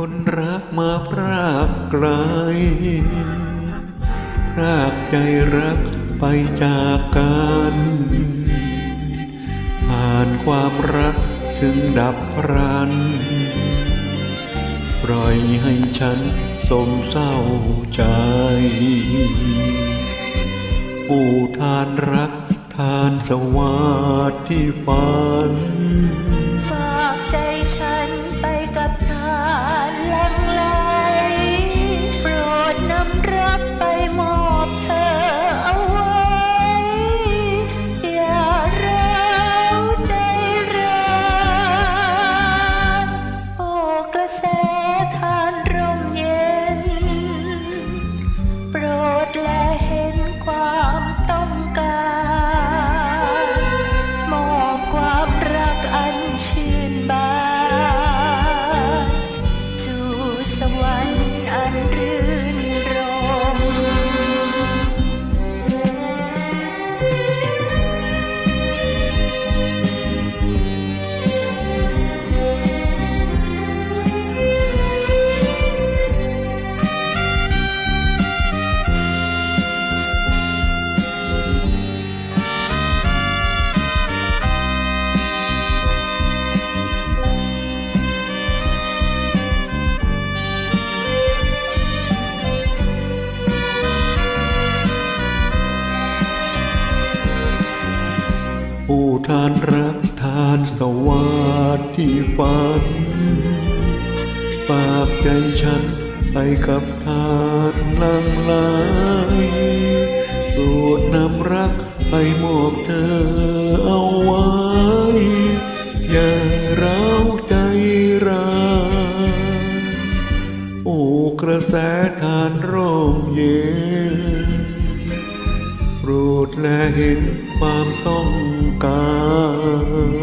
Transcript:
พรากไกล พรากใจรักไปจากกันผ่านความรักซึ่งดับรัน ปล่อยให้ฉันสมเศร้าใจผู้ทานรักทานสวัสดิ์ที่ฝัน ทานรักทานสวัสดที่ฝันฝากใจฉันไปกับทานลังไหลโปรดนำรักไปมอบเธอเอาไว้ อย่าร้าวใจร้าโอ้กระแสทานร่มเย็น ดแลเห็นความต้องการ